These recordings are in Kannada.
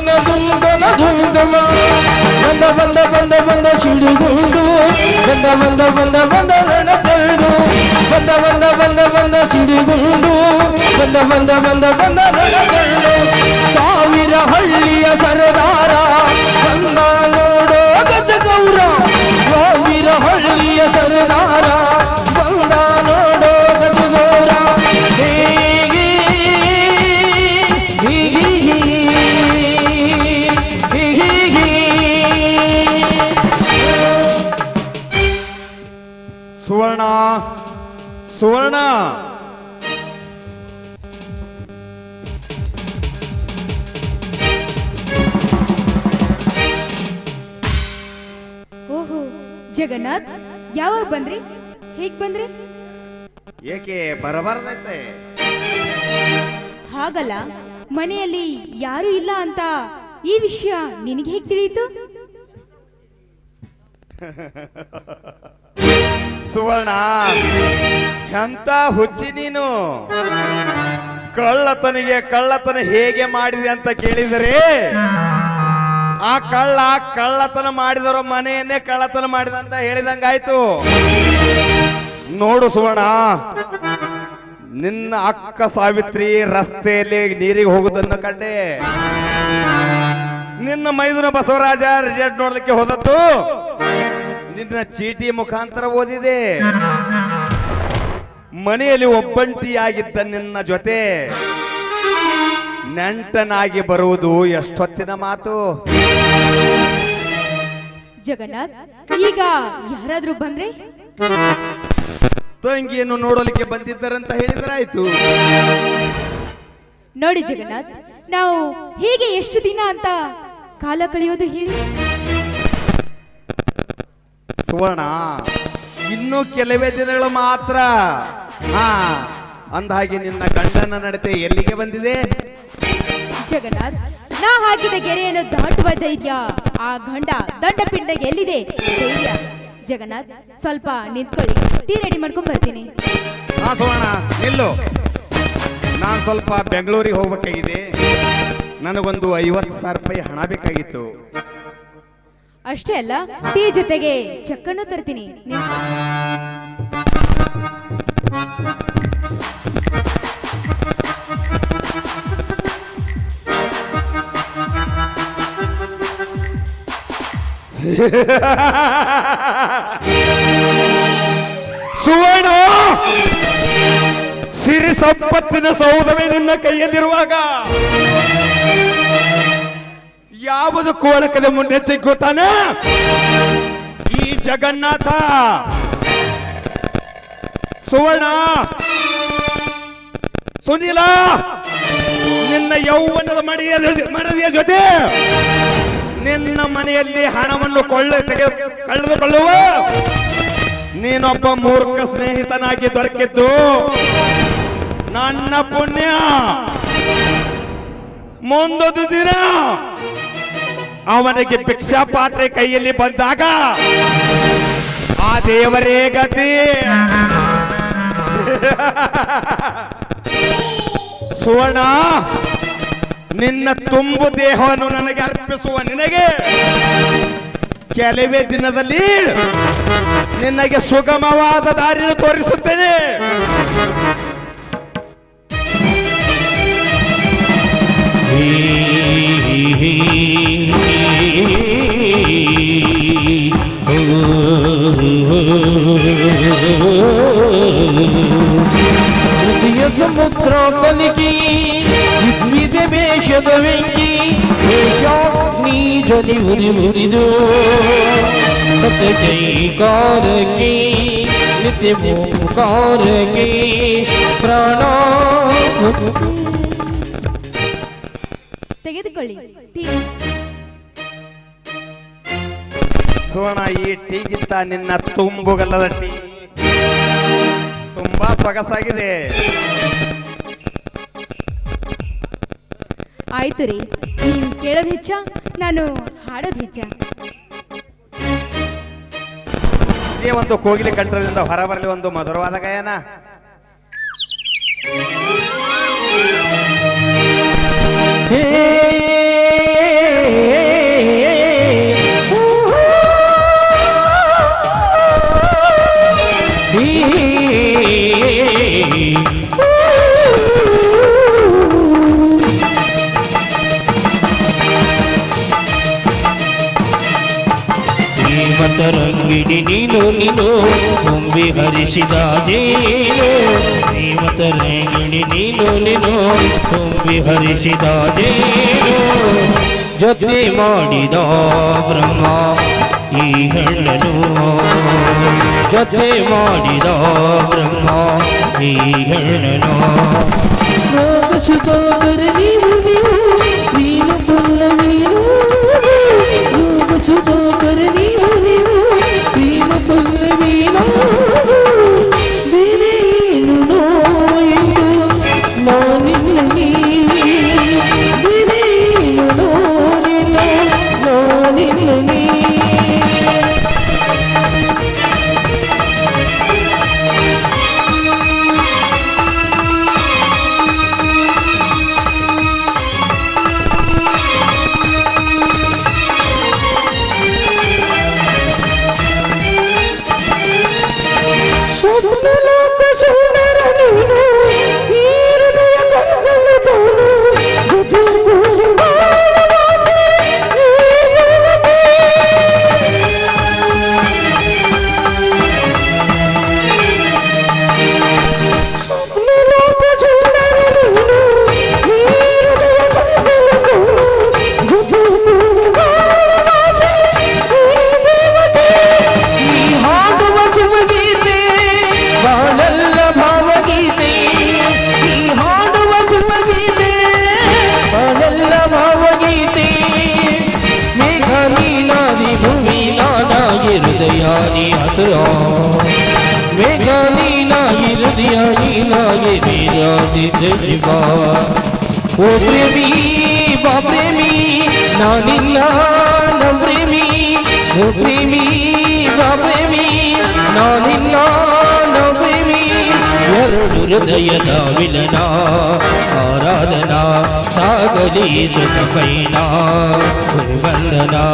ಬಂದ ಬಂದ ಬಂದ ಬಂದ ಸಿಡಿಗುಂಡು ಬಂದ ಬಂದ ಬಂದ ಬಂದ ರಣಚಲ್ಡು ಬಂದ ಬಂದ ಬಂದ ಬಂದ ಸಿಡಿಗುಂಡು ಬಂದ ಬಂದ ಬಂದ ಬಂದ ರಣಚಲ್ಡು ಸಾವಿರ ಹಳ್ಳಿಯ ಸರದಾರ. ಸುವರ್ಣ. ಓಹೋ ಜಗನ್ನಾಥ್ ಯಾವಾಗ ಬಂದ್ರಿ? ಹೇಗ್ ಬಂದ್ರಿ? ಏಕೆ ಬರಬಾರ್ದೈತೆ? ಹಾಗಲ್ಲ ಮನೆಯಲ್ಲಿ ಯಾರು ಇಲ್ಲ ಅಂತ ಈ ವಿಷಯ ನಿನಗೆ ಹೇಗ್ ತಿಳಿಯಿತು? ಸುವರ್ಣ, ಎಂತ ಹುಚ್ಚಿ ನೀನು? ಕಳ್ಳತನಿಗೆ ಕಳ್ಳತನ ಹೇಗೆ ಮಾಡಿದೆ ಅಂತ ಕೇಳಿದರೆ, ಆ ಕಳ್ಳ ಕಳ್ಳತನ ಮಾಡಿದವರ ಮನೆಯನ್ನೇ ಕಳ್ಳತನ ಮಾಡಿದ ಅಂತ ಹೇಳಿದಂಗಾಯ್ತು. ನೋಡು ಸುವರ್ಣ, ನಿನ್ನ ಅಕ್ಕ ಸಾವಿತ್ರಿ ರಸ್ತೆಯಲ್ಲಿ ನೀರಿಗೆ ಹೋಗುದನ್ನು ಕಂಡೆ. ನಿನ್ನ ಮೈದುನ ಬಸವರಾಜ ರಿಸಲ್ಟ್ ನೋಡ್ಲಿಕ್ಕೆ ಹೋದದ್ದು ನಿನ್ನ ಚೀಟಿ ಮುಖಾಂತರ ಓದಿದೆ. ಮನೆಯಲ್ಲಿ ಒಬ್ಬಂಟಿಯಾಗಿದ್ದ ನಿನ್ನ ಜೊತೆ ನೆಂಟನಾಗಿ ಬರುವುದು ಎಷ್ಟೊತ್ತಿನ ಮಾತು? ಜಗನ್ನಾಥ್ ಈಗ ಯಾರಾದ್ರೂ ಬಂದ್ರೆ? ತಂಗಿಯನ್ನು ನೋಡಲಿಕ್ಕೆ ಬಂದಿದ್ದರಂತ ಹೇಳಿದ್ರಾಯ್ತು. ನೋಡಿ ಜಗನ್ನಾಥ್ ನಾವು ಹೇಗೆ ಎಷ್ಟು ದಿನ ಅಂತ ಕಾಲ ಕಳೆಯೋದು ಹೇಳಿ. ಸುವರ್ಣ ಇನ್ನು ಕೆಲವೇ ದಿನಗಳು ಮಾತ್ರ. ಹಾ ಅಂದಾಗಿ ನಿನ್ನ ಗಂಡನ ನಡತೆ ಎಲ್ಲಿಗೆ ಬಂದಿದೆ? ಜಗನ್ನಾಥ್ ನಾ ಹಾಕಿದ ಗೆರೆಯನ್ನು ದಾಟುವ ಧೈರ್ಯ ಆ ಗಂಡ ದಂಡಪಿಂಡಗೆ ಎಲ್ಲಿದೆ? ಧೈರ್ಯ. ಜಗನ್ನಾಥ್ ಸ್ವಲ್ಪ ನಿಂತ್ಕೊಳ್ಳಿ. ಟೀ ರೆಡಿ ಮಾಡ್ಕೊಂಡ್ ಬರ್ತೀನಿ. ಹಾ ಸುವರ್ಣ ನಿಲ್ಲು. ನಾನು ಸ್ವಲ್ಪ ಬೆಂಗಳೂರಿಗೆ ಹೋಗ್ಬೇಕಾಗಿದೆ. ನನಗೊಂದು ಐವತ್ತು ಸಾವಿರ ರೂಪಾಯಿ ಹಣ ಬೇಕಾಗಿತ್ತು. ಅಷ್ಟೇ ಅಲ್ಲ ಟೀ ಜೊತೆಗೆ ಚಕ್ಕನ್ನು ತರ್ತೀನಿ. ಸುವರ್ಣ ಸಿರಿ ಸಂಪತ್ತಿನ ಸೌಧವೇ ನಿನ್ನ ಕೈಯಲ್ಲಿರುವಾಗ ಯಾವುದು ಕೋಲಕದ ಮುಂದೆ ಗೊತ್ತಾನ ಈ ಜಗನ್ನಾಥ. ಸುವರ್ಣ. ಸುನೀಲ. ನಿನ್ನ ಯೌವನದ ಮಡಿಯ ಮಡದಿಯ ಜೊತೆ ನಿನ್ನ ಮನೆಯಲ್ಲಿ ಹಣವನ್ನು ಕೊಳ್ಳ ತೆಗೆ ಕಳೆದುಕೊಳ್ಳುವ ನೀನೊಬ್ಬ ಮೂರ್ಖ ಸ್ನೇಹಿತನಾಗಿ ದೊರಕಿದ್ದು ನನ್ನ ಪುಣ್ಯ. ಮುಂದೊಂದು ಅವನಿಗೆ ಭಿಕ್ಷಾ ಪಾತ್ರೆ ಕೈಯಲ್ಲಿ ಬಂದಾಗ ಆ ದೇವರೇ ಗತಿ. ಸುವರ್ಣ, ನಿನ್ನ ತುಂಬು ದೇಹವನ್ನು ನನಗೆ ಅರ್ಪಿಸುವ ನಿನಗೆ ಕೆಲವೇ ದಿನದಲ್ಲಿ ನಿನಗೆ ಸುಗಮವಾದ ದಾರಿಯನ್ನು ತೋರಿಸುತ್ತೇನೆ. ಹೃದಯ ಸಮುದ್ರ ಕಲಿಕಿ ವಿವಿಧ ವೇಷದ ವೆಂಕಿ ವೇಷಾಗ್ನಿ ಜನಿ ಉರಿ ಮುರಿದು ಸತ್ಯ ಜೈಕಾರಕ್ಕೆ ನಿತ್ಯ ಮುಖಾರಕ್ಕೆ ಪ್ರಾಣ ತೆಗೆದುಕೊಳ್ಳಿ. ಸೋಣ ಈ ಟೀಗಿಂತ ನಿನ್ನ ತುಂಬುಗಲ್ಲದ ಟೀ. ತುಂಬಾ ಸೊಗಸಾಗಿದೆ. ಆಯ್ತು ರೀ. ನೀವು ಕೇಳೋದು ಹೆಚ್ಚ ನಾನು ಹಾಡೋದು ಹೆಚ್ಚ. ಇದೇ ಒಂದು ಕೋಗಿಲೆ ಕಂಠದಿಂದ ಹೊರಬರಲಿ ಒಂದು ಮಧುರವಾದ ಗಾಯನ. ಹೇ ತರಂಗಿಣಿ ನೀನು ನೀನು ತುಂಬಿ ಹರಿಸಿದ ಜೇನು ಪ್ರೇಮ ತರಂಗಿಣಿ ನೀನು ನೀನು ತುಂಬಿ ಹರಿಸಿದ ಜೇನು ಜೊತೆ ಮಾಡಿದ ಬ್ರಹ್ಮ ಈ ಹೆಣ್ಣನು ಜೊತೆ ಮಾಡಿದ ಬ್ರಹ್ಮ ಈ ಹೆಣ್ಣನು ಸುಧಾಕರ ನೀನು ನೀನು చూచో కొరని ప్రేమ పల్లవీనా ಬೇರೆ ಏನು प्रियता मिलना आराधना सागरी सुखपैना वन्दना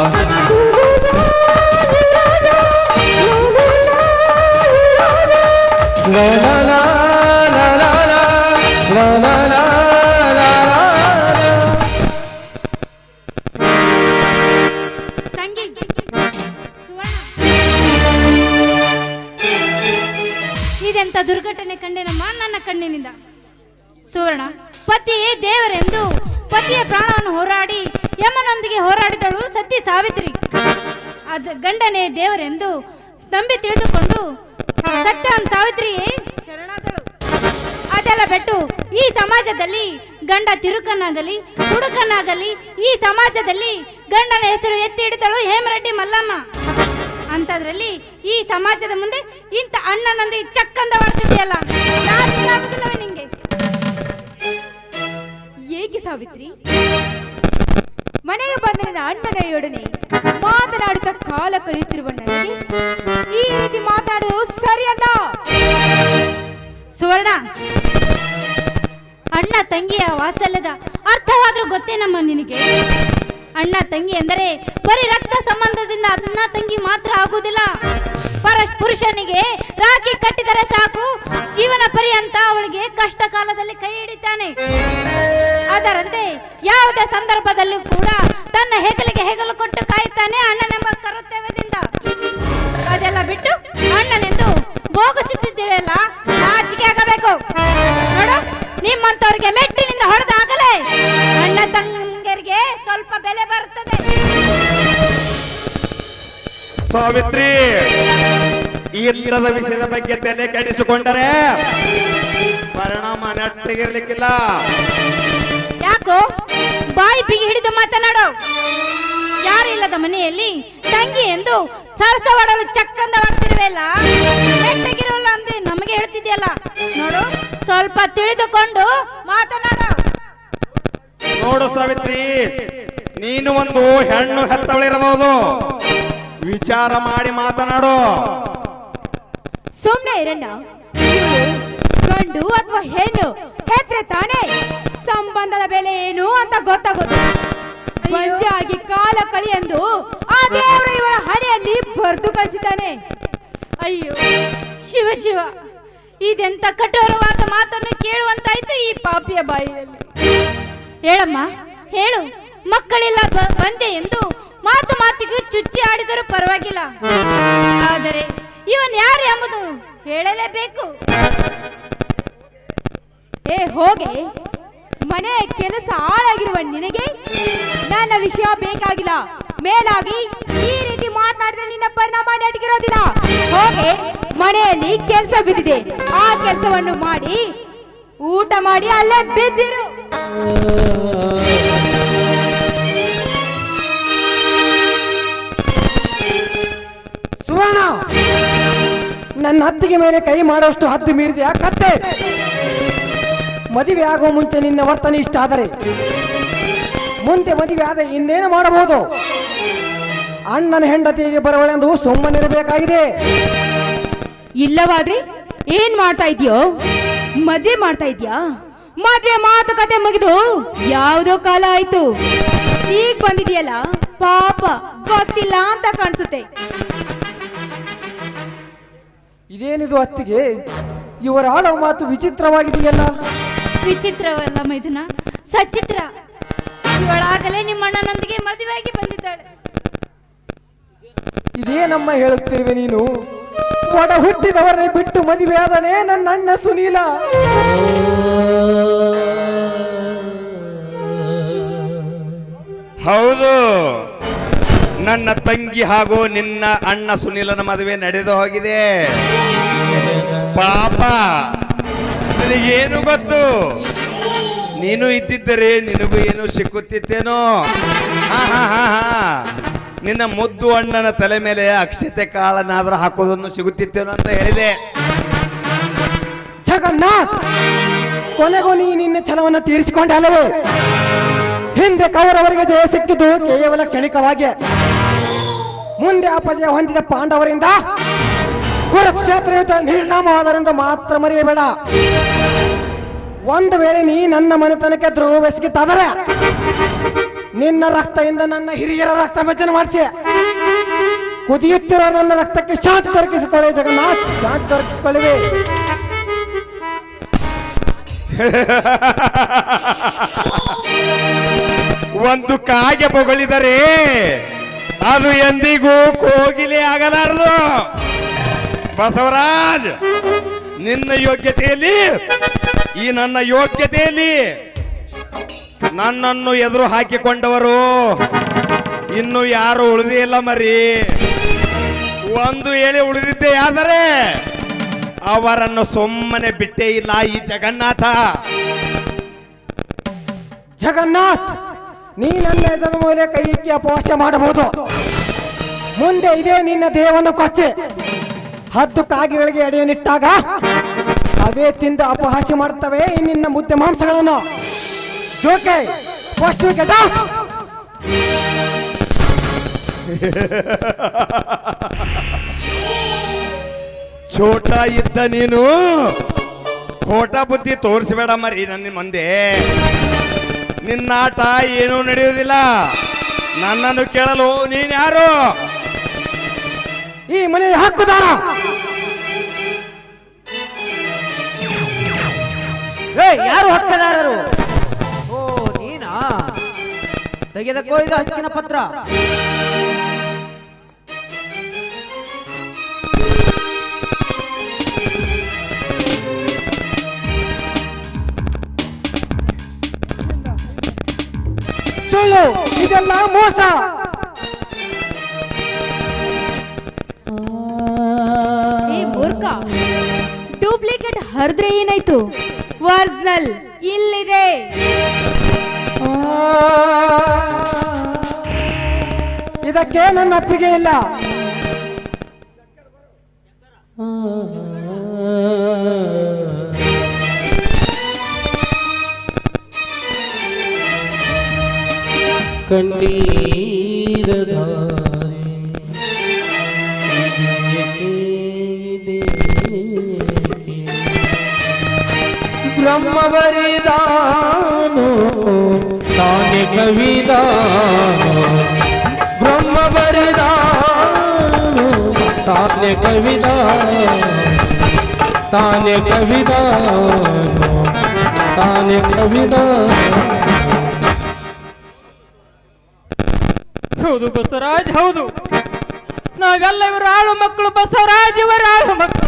la la la la la la ಅದ ಗಂಡನೇ ದೇವರೆಂದು ನಂಬಿ ತಿಳಿದುಕೊಂಡು ಸತ್ಯ ಸಾವಿತ್ರಿ ಶರಣಾದಳು ಅದೆಲ್ಲ ಬಿಟ್ಟು ಈ ಸಮಾಜದಲ್ಲಿ ಗಂಡ ತಿರುಕನಾಗಲಿ, ಹುಡುಕನಾಗಲಿ, ಈ ಸಮಾಜದಲ್ಲಿ ಗಂಡನ ಹೆಸರು ಎತ್ತಿ ಹಿಡಿದಳು ಹೇಮರೆಡ್ಡಿ ಮಲ್ಲಮ್ಮ? ಅಂತದ್ರಲ್ಲಿ ಈ ಸಮಾಜದ ಮುಂದೆ ಇಂಥ ಅಣ್ಣನೊಂದಿಗೆ ಚಕ್ಕಂದ ಬರ್ತಿದೆಯಲ್ಲ ನಿಂಗೆ. ಹೇಗೆ ಸಾವಿತ್ರಿ? ಮನೆಗೆ ಬಂದ ನನ್ನ ಅಣ್ಣನೆಯೊಡನೆ ಮಾತನಾಡುತ್ತಾ ಕಾಲ ಕಳೆಯುತ್ತಿರುವ ನನಗೆ ಈ ರೀತಿ ಮಾತನಾಡುವುದು ಸರಿಯಲ್ಲ. ಸುವರ್ಣ, ಅಣ್ಣ ತಂಗಿಯ ವಾತ್ಸಲ್ಯದ ಅರ್ಥವಾದ್ರೂ ಗೊತ್ತೇನಮ್ಮ ನಿನಗೆ. ಅಣ್ಣ ತಂಗಿ ಎಂದರೆ ಬರೀ ರಕ್ತ ಸಂಬಂಧದಿಂದ ಅಣ್ಣ ತಂಗಿ ಮಾತ್ರ ಆಗುವುದಿಲ್ಲ. ಪರ ಪುರುಷನಿಗೆ ರಾಖಿ ಕಟ್ಟಿದರೆ ಸಾಕು, ಜೀವನ ಪರ್ಯಂತ ಅವಳಿಗೆ ಕಷ್ಟ ಕಾಲದಲ್ಲಿ ಕೈ ಹಿಡಿತಾನೆ. ಅದರಂತೆ ಯಾವುದೇ ಸಂದರ್ಭದಲ್ಲೂ ಕೂಡ ತನ್ನ ಹೆಗಲಿಗೆ ಹೆಗಲು ಕೊಟ್ಟು ಕಾಯುತ್ತಾನೆ ಅಣ್ಣನೆಂಬ ಕರ್ತವ್ಯದಿಂದ ಅದೆಲ್ಲ ಬಿಟ್ಟು ಅಣ್ಣನೆಂದು ಬೋಗಿಸುತ್ತಿದ್ದೀರಲ್ಲ, ನಾಚಿಕೆ ಆಗಬೇಕು. ನೋಡು ನಿಮ್ಮಂತವ್ರಿಗೆ ಮೆಟ್ಟಿನಿಂದ ಹೊಡೆದಾಗಲೇ ಅಣ್ಣ ತಂಗರಿಗೆ ಸ್ವಲ್ಪ ಬೆಲೆ ಬರುತ್ತದೆ. ಸಾವಿತ್ರಿ, ಈ ಇಲ್ಲದ ವಿಷಯದ ಬಗ್ಗೆ ತಲೆ ಕೆಡಿಸಿಕೊಂಡರೆ ಪರಿಣಾಮ ನೆಟ್ಟಿಗಿರ್ಲಿಕ್ಕಿಲ್ಲ. ಯಾಕೋ ಬಾಯಿ ಬಿಗಿ ಹಿಡಿದು ಮಾತನಾಡು. ಯಾರಿಲ್ಲದ ಮನೆಯಲ್ಲಿ ತಂಗಿ ಎಂದು ಸರಸವಾಡಲು ಚಕ್ಕಂದ ಬರ್ತಿರುವೆಲ್ಲ ಬೆಟ್ಟಗಿರೋಲ್ಲ ಅಂದೆ ನಮಗೆ ಹೇಳ್ತಿದ್ಯಲ್ಲ. ನೋಡು ಸ್ವಲ್ಪ ತಿಳಿದುಕೊಂಡು ಮಾತನಾಡು. ನೋಡು ಸಾವಿತ್ರಿ ನೀನು ಒಂದು ಹೆಣ್ಣು ಹೆತ್ತವಳಿರಬಹುದು. ವಿಚಾರ ಮಾಡಿ ಮಾತನಾಡು. ಸುಮ್ಮನೆ ಇರಣ್ಣ ಗಂಡು ಅಥವಾ ಹೆಣ್ಣು ಹೆತ್ತರೆ ತಾನೇ? ಸಂಬಂಧದ ಬೆಲೆ ಏನು ಅಂತ ಗೊತ್ತಾಗುತ್ತೆ. ಬಂಜೆ ಕಾಲ ಕಳಿ ಎಂದು ಆ ದೇವರು ಇವರ ಹಣೆಯಲ್ಲಿ ಬರೆದು ಕಳಿಸಿದ್ದಾನೆ. ಅಯ್ಯೋ ಶಿವ ಶಿವ ಇದೆಂತ ಕಠೋರವಾದ ಮಾತನ್ನು ಕೇಳುವಂತಾಯ್ತು ಈ ಪಾಪಿಯ ಬಾಯಿಯಲ್ಲಿ. ಹೇಳಮ್ಮ ಹೇಳು ಮಕ್ಕಳಿಲ್ಲ ಬಂದೆ ಎಂದು ಮಾತು ಮಾತು ಮಾತಿಗೂ ಚುಚ್ಚಿ ಆಡಿದರೂ ಪರವಾಗಿಲ್ಲ. ಆದರೆ ಇವನ್ ಯಾರು ಎಂಬುದು ಹೇಳಲೇಬೇಕು. ಏ ಹೋಗೆ. ಮನೆ ಕೆಲಸ ಹಾಳಾಗಿರುವ ನಿನಗೆ ನನ್ನ ವಿಷಯ ಬೇಕಾಗಿಲ್ಲ. ಮೇಲಾಗಿ ಈ ರೀತಿ ಮಾತನಾಡಿದ್ರೆ ನಿನ್ನ ಪರಿಣಾಮ ನೆಟ್ಟಿರೋದಿಲ್ಲ ಹೋಗಿ, ಮನೆಯಲ್ಲಿ ಕೆಲಸ ಬಿದ್ದಿದೆ. ಆ ಕೆಲಸವನ್ನು ಮಾಡಿ ಊಟ ಮಾಡಿ ಅಲ್ಲೇ ಬಿದ್ದಿರು. ಸುವರ್ಣ, ನನ್ನ ಹತ್ತಿಗೆ ಮೇಲೆ ಕೈ ಮಾಡೋಷ್ಟು ಹದ್ದು ಮೀರಿದೆ ಕತ್ತೆ. ಮದುವೆ ಆಗುವ ಮುಂಚೆ ನಿನ್ನ ವರ್ತನೆ ಇಷ್ಟ ಆದರೆ ಮುಂದೆ ಮದುವೆ ಆದ ಇನ್ನೇನು ಮಾಡಬಹುದು? ಅಣ್ಣನ ಹೆಂಡತಿಗೆ ಬರವಳೆಂದು ಸುಮ್ಮನಿರಬೇಕಾಗಿದೆ ಇಲ್ಲವಾದ್ರೆ ಏನ್ ಮಾಡ್ತಾ ಇದೆಯೋ? ಮದ್ವೆ ಮಾಡ್ತಾ ಇದ್ಯಾ? ಮದ್ವೆ ಮಾತುಕತೆ ಮುಗಿದು ಯಾವ್ದೋ ಕಾಲ ಆಯ್ತು. ಈಗ ಬಂದಿದೆಯಲ್ಲ? ಪಾಪ ಗೊತ್ತಿಲ್ಲ ಅಂತ ಕಾಣಿಸುತ್ತೆ. ಇದೇನಿದು ಅತ್ತಿಗೆ? ಇವರ ಆಡೋ ಮಾತು ವಿಚಿತ್ರವಾಗಿದೆಯಲ್ಲ. ವಿಚಿತ್ರವಲ್ಲ ಮೈದುನ ಸಚಿತ್ರ ಇವಳಾಗಲೇ ನಿಮ್ಮಣ್ಣನೊಂದಿಗೆ ಮದುವೆಯಾಗಿ ಬಂದಿದ್ದಾಳೆ. ಇದೇ ನಮ್ಮ ಹೇಳುತ್ತಿರುವೆ ನೀನು? ಒಡ ಹುಟ್ಟಿದವರೇ ಬಿಟ್ಟು ಮದುವೆ ಆದನೇ ನನ್ನ ಅಣ್ಣ ಸುನೀಲ. ಹೌದು. ನನ್ನ ತಂಗಿ ಹಾಗೂ ನಿನ್ನ ಅಣ್ಣ ಸುನೀಲನ ಮದುವೆ ನಡೆದು ಹೋಗಿದೆ. ಪಾಪ. ನಿನಗೇನು ಗೊತ್ತು? ನೀನು ಇದ್ದಿದ್ದರೆ ನಿನಗೂ ಏನು ಸಿಕ್ಕುತ್ತಿತ್ತೇನೋ? ಹಾ ಹಾ ಹಾ. ನಿನ್ನ ಮುದ್ದು ಅಣ್ಣನ ತಲೆ ಮೇಲೆ ಅಕ್ಷತೆ ಕಾಳನಾದ್ರೂ ಹಾಕೋದನ್ನು ಸಿಗುತ್ತಿತ್ತೇನೋ ಅಂತ ಹೇಳಿದೆ. ಜಗನ್ನಾಥ್, ಕೊನೆಗೂ ನೀ ನಿನ್ನ ಛಲವನ್ನು ತೀರಿಸಿಕೊಂಡ ಅಲ್ಲವೇ? ಹಿಂದೆ ಕೌರವರಿಗೆ ಜಯ ಸಿಕ್ಕಿದ್ದು ಕೇವಲ ಕ್ಷಣಿಕವಾಗಿ. ಮುಂದೆ ಅಪಜಯ ಹೊಂದಿದ ಪಾಂಡವರಿಂದ ಕುರುಕ್ಷೇತ್ರ ಯುದ್ಧ ನಿರ್ಣಾಮವಾದರಿಂದ ಮಾತ್ರ ಮರೆಯಬೇಡ. ಒಂದು ವೇಳೆ ನೀ ನನ್ನ ಮನೆತನಕ್ಕೆ ದ್ರೋಹ ನಿನ್ನ ರಕ್ತದಿಂದ ನನ್ನ ಹಿರಿಯರ ರಕ್ತ ಭಜನೆ ಮಾಡಿಸಿ. ಕುದಿಯುತ್ತಿರೋ ನನ್ನ ರಕ್ತಕ್ಕೆ ಶಾಂತಿ ದೊರಕಿಸಿಕೊಳ್ಳಿ ಜಗನ್ನಾಥ್. ಶಾಂತಿ ದೊರಕಿಸಿಕೊಳ್ಳಿವೆ ಒಂದು ಕಾಗೆ ಬೊಗಳಿದರೆ, ಅದು ಎಂದಿಗೂ ಕೋಗಿಲೆ ಆಗಲಾರದು. ಬಸವರಾಜ್ ನಿನ್ನ ಯೋಗ್ಯತೆಯಲ್ಲಿ, ಈ ನನ್ನ ಯೋಗ್ಯತೆಯಲ್ಲಿ ನನ್ನನ್ನು ಎದುರು ಹಾಕಿಕೊಂಡವರು ಇನ್ನು ಯಾರು ಉಳಿದೇ ಇಲ್ಲ ಮರಿ. ಒಂದು ಹೇಳಿ ಉಳಿದಿದ್ದೇ ಆದರೆ ಅವರನ್ನು ಸುಮ್ಮನೆ ಬಿಟ್ಟೇ ಇಲ್ಲ ಈ ಜಗನ್ನಾಥ. ಜಗನ್ನಾಥ್, ನೀ ನನ್ನ ಎದುರ ಮೇಲೆ ಕೈ ಇಕ್ಕಿ ಅಪವಾಸ್ಯ ಮಾಡಬಹುದು. ಮುಂದೆ ಇದೇ ನಿನ್ನ ದೇಹವನ್ನು ಕೊಚ್ಚೆ. ಹದ್ದು ಕಾಗೆಗಳಿಗೆ ಎಡೆಯನ್ನಿಟ್ಟಾಗ ಅವೇ ತಿಂದು ಅಪಹಾಸ್ಯ ಮಾಡುತ್ತವೆ ನಿನ್ನ ಮುದ್ದೆ ಮಾಂಸಗಳನ್ನು. ಜೋಕೆ ಚೋಟ ವಿಕೆಟ್ ಛೋಟ ಇದ್ದ ನೀನು. ಕೋಟ ಬುದ್ಧಿ ತೋರಿಸಬೇಡ ಮರಿ ನನ್ನ ಮುಂದೆ. ನಿನ್ನಾಟ ಏನೂ ನಡೆಯುವುದಿಲ್ಲ. ನನ್ನನ್ನು ಕೇಳಲು ನೀನ್ ಯಾರು? ಈ ಮನೆಯ ಹಕ್ಕುದಾರ! ಯಾರು ಹಕ್ಕದಾರರು? ಓ ನೀನಾ? ತೆಗೆದಕ್ಕೋ ಇದು ಹಕ್ಕಿನ ಪತ್ರ. ಸುಳ್ಳು ಇದೆಲ್ಲ ಮೋಸ! ಡೂಪ್ಲಿಕೇಟ್ ಹರಿದ್ರೆ ಏನಾಯ್ತು? ಒರಿಜಿನಲ್ ಇಲ್ಲಿದೆ. ಇದಕ್ಕೆ ನನ್ನ ಅಪ್ಪಿಗೆ ಇಲ್ಲ. ಕಣ್ಣೀರಧಾರೆ ಬ್ರಹ್ಮವರಿದಾನು ತಾನೆ ಕವಿದಾನು. ಬ್ರಹ್ಮವರಿದಾನು ತಾನೆ ಕವಿದ ತಾನೆ ಕವಿದ ತಾನೆ ಕವಿದ ಹೌದು ಬಸವರಾಜ್, ಹೌದು. ನಾವೆಲ್ಲ ಇವರ ಆಳು ಮಕ್ಕಳು, ಬಸವರಾಜ್ ಇವರ ಆಳು ಮಕ್ಕಳು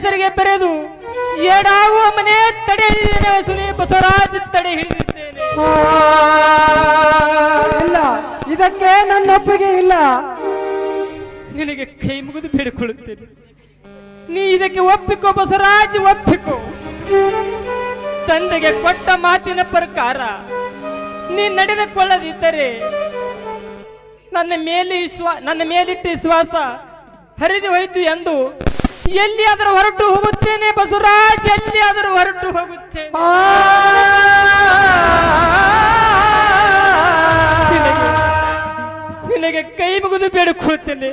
ಹೆಸರಿಗೆ ಬರೆದು ಏಡಾಗುವ ಮನೆ ತಡೆ ಹಿಡಿದಿದ್ದೇನೆ ಸುನಿ ಬಸವರಾಜ್ ತಡೆ ಹಿಡಿದಿದ್ದೇನೆ ಇಲ್ಲ ಇದಕ್ಕೆ ನನ್ನ ಒಪ್ಪಿಗೆ ಇಲ್ಲ. ನಿನಗೆ ಕೈ ಮುಗಿದು ಬೇಡಿಕೊಳ್ಳುತ್ತೇನೆ ನೀ ಇದಕ್ಕೆ ಒಪ್ಪಿಕೋ ಬಸವರಾಜ್ ಒಪ್ಪಿಕೋ. ತಂದೆಗೆ ಕೊಟ್ಟ ಮಾತಿನ ಪ್ರಕಾರ ನೀ ನಡೆದುಕೊಳ್ಳದಿದ್ದರೆ ನನ್ನ ಮೇಲೆ ವಿಶ್ವಾ ನನ್ನ ಮೇಲಿಟ್ಟ ವಿಶ್ವಾಸ ಹರಿದು ಹೋಯಿತು ಎಂದು ಎಲ್ಲಿಯಾದರೂ ಹೊರಟು ಹೋಗುತ್ತೇನೆ ಬಸವರಾಜ್ ಎಲ್ಲಿಯಾದರೂ ಹೊರಟು ಹೋಗುತ್ತೆ ನಿನಗೆ- ಕೈ ಮುಗಿದು ಬೇಡಿಕೊಳ್ಳುತ್ತೇನೆ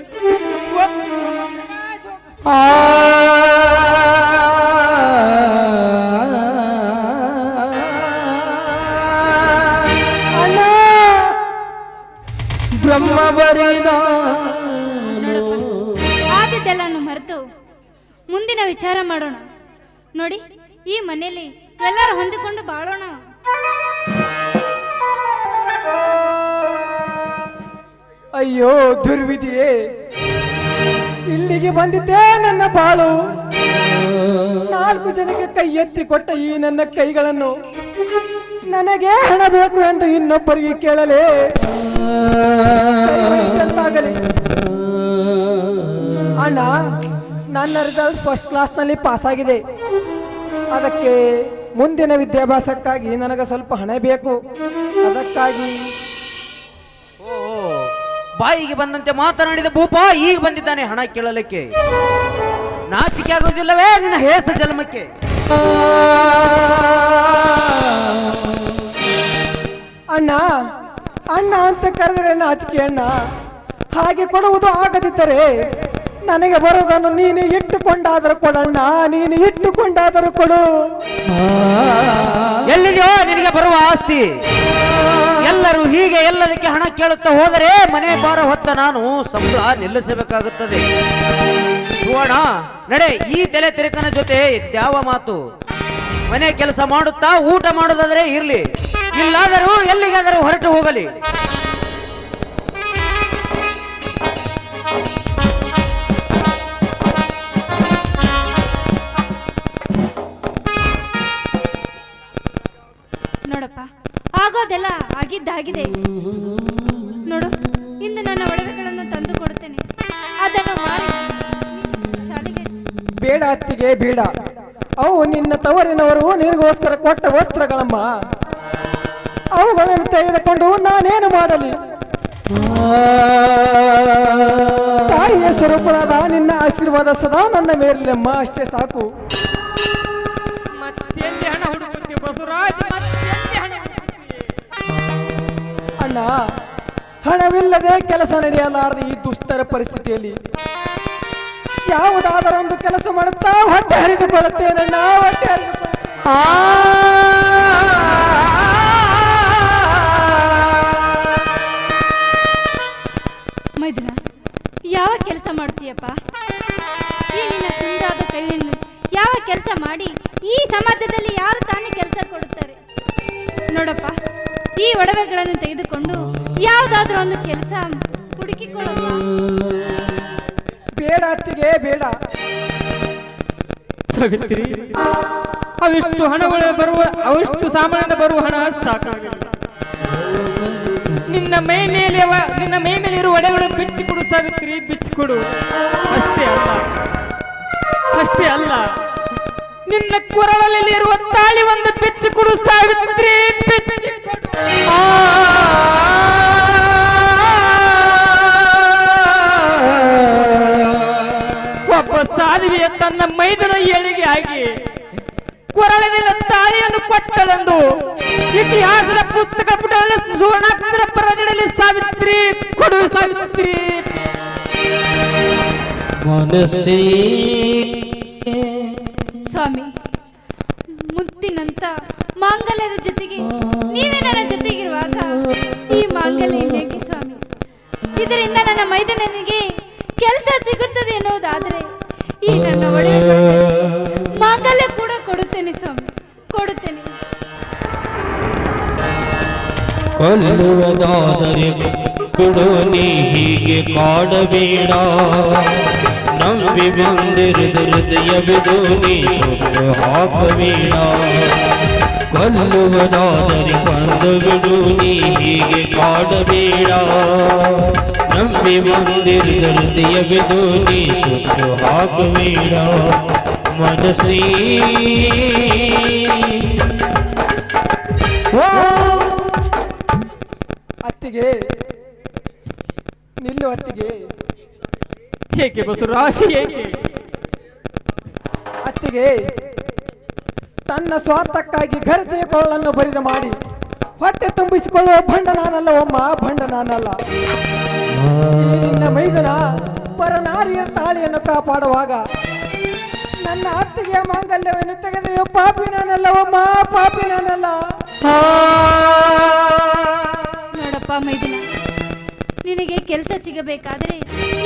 ಬ್ರಹ್ಮ ಬರಿದ ಮುಂದಿನ ವಿಚಾರ ಮಾಡೋಣ. ನೋಡಿ, ಈ ಮನೆಯಲ್ಲಿ ಎಲ್ಲರೂ ಹೊಂದಿಕೊಂಡು ಬಾಳೋಣ. ಅಯ್ಯೋ, ದುರ್ವಿಧಿಯೇ, ಇಲ್ಲಿಗೆ ಬಂದಿದ್ದೇ ನನ್ನ ಬಾಳು. ನಾಲ್ಕು ಜನಕ್ಕೆ ಕೈ ಎತ್ತಿ ಕೊಟ್ಟ ಈ ನನ್ನ ಕೈಗಳನ್ನು ನನಗೆ ಹಣ ಬೇಕು ಎಂದು ಇನ್ನೊಬ್ಬರಿಗೆ ಕೇಳಲೇ. ಅಣ್ಣ ನನ್ನ ರಿಸಲ್ಟ್ ಫಸ್ಟ್ ಕ್ಲಾಸ್ನಲ್ಲಿ ಪಾಸಾಗಿದೆ ಆಗಿದೆ. ಅದಕ್ಕೆ ಮುಂದಿನ ವಿದ್ಯಾಭ್ಯಾಸಕ್ಕಾಗಿ ನನಗೆ ಸ್ವಲ್ಪ ಹಣ ಬೇಕು. ಅದಕ್ಕಾಗಿ ಓ ಬಾಯಿಗೆ ಬಂದಂತೆ ಮಾತನಾಡಿದ ಭೂಪ ಈಗ ಬಂದಿದ್ದಾನೆ ಹಣ ಕೇಳಲಿಕ್ಕೆ. ನಾಚಿಕೆ ಆಗುವುದಿಲ್ಲವೇ ನಿನ್ನ ಹೇಸ ಜನ್ಮಕ್ಕೆ. ಅಣ್ಣ ಅಣ್ಣ ಅಂತ ಕರೆದರೆ ನಾಚಿಕೆ ಅಣ್ಣ. ಹಾಗೆ ಕೊಡುವುದು ಆಗದಿದ್ದರೆ ನನಗೆ ಬರೋದನ್ನು ನೀನು ಇಟ್ಟುಕೊಂಡಾದರೂ ಕೊಡಣ್ಣ ನೀನು ಇಟ್ಟುಕೊಂಡಾದರೂ ಕೊಡು. ಎಲ್ಲಿದೆಯೋ ನಿನಗೆ ಬರುವ ಆಸ್ತಿ. ಎಲ್ಲರೂ ಹೀಗೆ ಎಲ್ಲದಕ್ಕೆ ಹಣ ಕೇಳುತ್ತಾ ಹೋದರೆ ಮನೆ ಬಾರ ಹೊತ್ತ ನಾನು ಸಂಬಳ ನಿಲ್ಲಿಸಬೇಕಾಗುತ್ತದೆ. ಸುವರ್ಣ, ನಡೆ, ಈ ತಲೆ ತಿರುಕನ ಜೊತೆ ಯಾವ ಮಾತು? ಮನೆ ಕೆಲಸ ಮಾಡುತ್ತಾ ಊಟ ಮಾಡೋದಾದ್ರೆ ಇರ್ಲಿ. ಇಲ್ಲಾದರೂ ಎಲ್ಲಿಗಾದರೂ ಹೊರಟು ಹೋಗಲಿ. ಆಗಿದ್ದಾಗಿದೆ ನೋಡು ಇಂದು ನನ್ನ ಒಡವೆಗಳನ್ನು ತಂದು ಕೊಡುತ್ತೇನೆ. ಅದನ್ನು ಶಾಲೆಗೆ ಬೇಡ ಅತ್ತಿಗೆ ಬೇಡ. ಅವು ನಿನ್ನ ತವರಿನವರು ನಿನಗೋಸ್ಕರ ಕೊಟ್ಟ ವಸ್ತ್ರಗಳಮ್ಮ. ಅವುಗಳನ್ನು ತೆಗೆದುಕೊಂಡು ನಾನೇನು ಮಾಡಲಿ? ತಾಯಿಯ ಸ್ವರೂಪಳಾದ ನಿನ್ನ ಆಶೀರ್ವಾದ ಸದಾ ನನ್ನ ಮೇಲಿನಮ್ಮ ಅಷ್ಟೇ ಸಾಕು. ಮತ್ತೆ ಹಣ ಹುಡುಕುತ್ತಿ ಬಸವರಾಜ್? ಅಣ್ಣ ಹಣವಿಲ್ಲದೆ ಕೆಲಸ ನಡೆಯಲಾರದೆ ಈ ದುಸ್ತರ ಪರಿಸ್ಥಿತಿಯಲ್ಲಿ ಯಾವುದಾದರೊಂದು ಕೆಲಸ ಮಾಡುತ್ತಾ ಹೊಟ್ಟೆ ಹರಿದುಕೊಳ್ಳುತ್ತೇನಣ್ಣ ಹೊಟ್ಟೆ ಮೈದಿನ ಮೈದುನ ಯಾವ ಕೆಲಸ ಮಾಡ್ತೀಯಪ್ಪ? ಈ ನಿನ್ನ ತುಂಡಾದ ಕೈಯನ್ನು ಯಾವ ಕೆಲಸ ಮಾಡಿ ಈ ಸಮಾಜದಲ್ಲಿ ಯಾರು ತಾನೇ ಕೆಲಸ ಕೊಡುತ್ತಾರೆ? ನೋಡಪ್ಪ ಈ ಒಡವೆಗಳನ್ನು ತೆಗೆದುಕೊಂಡು ಯಾವುದಾದ್ರೂ ಒಂದು ಕೆಲಸ ಹುಡುಕಿಕೊಳ್ಳಪ್ಪ ಬೇಡ ಅತ್ತಿಗೆ ಬೇಡ. ಸಾವಿತ್ರಿ ಅವಿಷ್ಟು ಹಣಗಳು ಬರುವ ಅವಿಷ್ಟು ಸಾಮಾನ್ಯ ಬರುವ ಹಣ ಸಾಕಾಗಿಲ್ಲ. ನಿನ್ನ ಮೈ ಮೇಲೆ ಅವ- ನಿನ್ನ ಮೈ ಮೇಲೆ ಇರುವ ಒಡೆಗಳು ಬಿಚ್ಚಿಕೊಡು ಸಾವಿತ್ರಿ ಬಿಚ್ಚಿಕೊಡು. ಅಷ್ಟೇ ಅಲ್ಲ. ಅಷ್ಟೇ ಅಲ್ಲ. ನಿನ್ನ ಕೊರಳಲ್ಲಿ ಇರುವ ತಾಳಿ ಒಂದು ಬಿಚ್ಚಿಕೊಡು ಸಾವಿತ್ರಿ ಬಿಚ್ಚಿಕೊಡು ಒಬ್ಬ ಸಾಧುವೆಯ ತನ್ನ ಮೈದನ ಏಳಿಗೆ ಆಗಿ ಕೊರಳಿನ ತಾಳಿಯನ್ನು ಕೊಟ್ಟಳೆಂದು ಇತಿಹಾಸದ ಪುಸ್ತಕ ಪುಟಗಳಲ್ಲಿ ಸುವರ್ಣಾಕ್ಷರ ಬರದಿಡಲಿ ಸಾವಿತ್ರಿ ಕೊಡು ಸಾವಿತ್ರಿ ಮನಸ್ಸೇ ಸ್ವಾಮಿ. ಮುತ್ತಿನಂತ ಮಾಂಗಲ್ಯದ ಜೊತೆಗೆ ನೀವೇ ನನ್ನ ಜೊತೆಗಿರುವಾಗ ಈ ಮಾಂಗಲ್ಯ ಹೇಗೆ ಸ್ವಾಮಿ? ಇದರಿಂದ ನನ್ನ ಮೈದನಿಗೆ ಕೆಲಸ ಸಿಗುತ್ತದೆ ಎನ್ನುವುದಾದರೆ ಈ ನನ್ನ ಒಡೆಯ ಮಾಂಗಲ್ಯ ಕೂಡ ಕೊಡುತ್ತೇನೆ ಸ್ವಾಮಿ, ಕೊಡುತ್ತೇನೆ. ಕೊಲ್ಲುವುದಾದರೆ ಕೊಡು, ನೀ ಹೀಗೆ ಕಾಡಬೇಡ. ನಂಬಿ ಬಂದಿರುವುದು ಹೃದಯವಿದು ನೀ ಹಾಕಬೇಡ ಕೊಲ್ಲುವುದಾದರೆ ಬಂದು ಬಿಡು ನೀ ಹೀಗೆ ಕಾಡಬೇಡ, ನಂಬಿ ಬಂದಿರುವುದು ಹೃದಯವಿದು ನೀ ಸುಟ್ಟು ಹಾಕಬೇಡ ಮನಸ್ಸೀ ಅತ್ತಿಗೆ ನಿಲ್ಲು ಅತ್ತಿಗೆ ಏಕೆ ರಾಶಿ ಏಕೆ ಅತ್ತಿಗೆ ತನ್ನ ಸ್ವಾರ್ಥಕ್ಕಾಗಿ ಘರತೆಯ ಕೊಳ್ಳನ್ನು ಬರಿದು ಮಾಡಿ ಹೊಟ್ಟೆ ತುಂಬಿಸಿಕೊಳ್ಳುವ ಭಂಡ ನಾನಲ್ಲ ಒಮ್ಮ ಭಂಡ ನಾನಲ್ಲ ನಿನ್ನ ಮೈದನ ಪರನಾರಿಯ ತಾಳಿಯನ್ನು ಕಾಪಾಡುವಾಗ ನನ್ನ ಅತ್ತಿಗೆಯ ಮಾಂಗಲ್ಯವನ್ನು ತೆಗೆದೆಯೋ ಪಾಪಿ ನಾನಲ್ಲ ಒಮ್ಮ ಪಾಪಿ ನಾನಲ್ಲ ನೋಡಪ್ಪ ಮೈದಿನ. ನಿನಗೆ ಕೆಲಸ ಸಿಗಬೇಕಾದ್ರೆ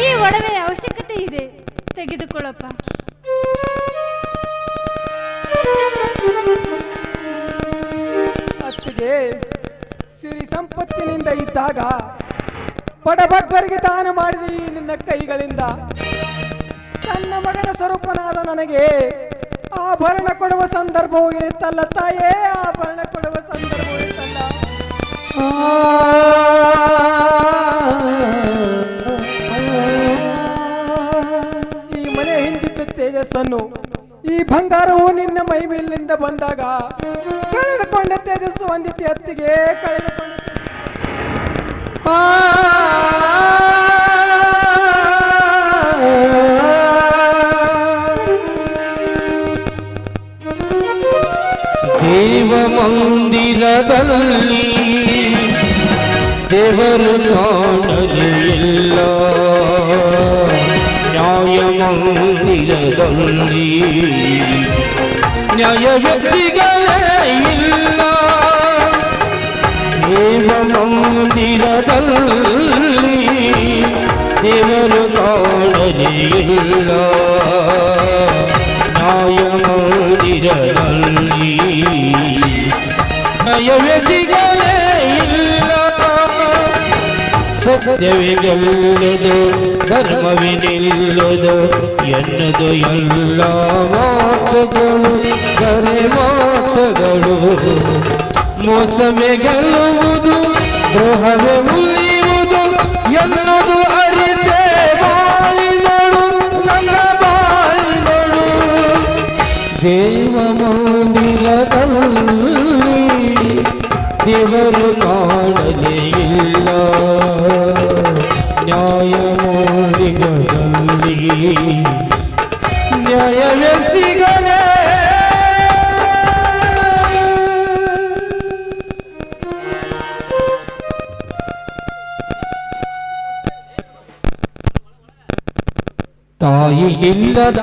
ಈ ಒಡವೆ ಅವಶ್ಯಕತೆ ಇದೆ. ತೆಗೆದುಕೊಳ್ಳಪ್ಪ. ಅತ್ತಿಗೆ ಸಿರಿ ಸಂಪತ್ತಿನಿಂದ ಇದ್ದಾಗ ಬಡಬಗ್ಗರಿಗೆ ದಾನ ಮಾಡಿದ ಈ ನಿನ್ನ ಕೈಗಳಿಂದ. ತನ್ನ ಮಗನ ಸ್ವರೂಪನಾದ ನನಗೆ ಆಭರಣ ಕೊಡುವ ಸಂದರ್ಭವೂ ಇತ್ತಲ್ಲ ತಾಯೇ ಆಭರಣ ಕೊಡುವ ಸಂದರ್ಭವೂ ಇತ್ತಲ್ಲ. ತೇಜಸ್ಸನ್ನು ಈ ಬಂಗಾರವು ನಿನ್ನ ಮೈ ಮೇಲಿಂದ ಬಂದಾಗ ಕಳೆದುಕೊಂಡ ತೇಜಸ್ಸು ಹೊಂದಿತಿ ಅತ್ತಿಗೆ, ಕಳೆದುಕೊಂಡ ದೇವ ಮಂದಿರದಲ್ಲಿ ದೇವರು ಕಾಣಲು ಇಲ್ಲ ನ್ಯಾಯ ಮಂದಿರದಲ್ಲಿ ನ್ಯಾಯ ವ್ಯಕ್ತಿಗಳೇ ಇಲ್ಲ ದೇವ ಮಂದಿರದಲ್ಲಿ ಸತ್ಯವೇ ಗೆಲ್ಲದು ಧರ್ಮವೇ ನಿಲ್ಲದು ಎನ್ನದು ಎಲ್ಲ ಮಾತುಗಳು ಕರೆ ಮಾತುಗಳು. ಮೋಸವೇ ಗೆಲ್ಲುವುದು, ದ್ರೋಹವೇ ಉಳಿಯುವುದು, ಎನ್ನದು ಅರಿತೆ ಬಾಳಿನಳು ನನ್ನ ಬಾಳಿನಳು ದೇವ ಮಂದಿರದಲ್ಲಿ ದೇವರು ನ್ಯಾಯವೇ ಸಿಗಲೇ ತಾಯಿ ಇಲ್ಲದ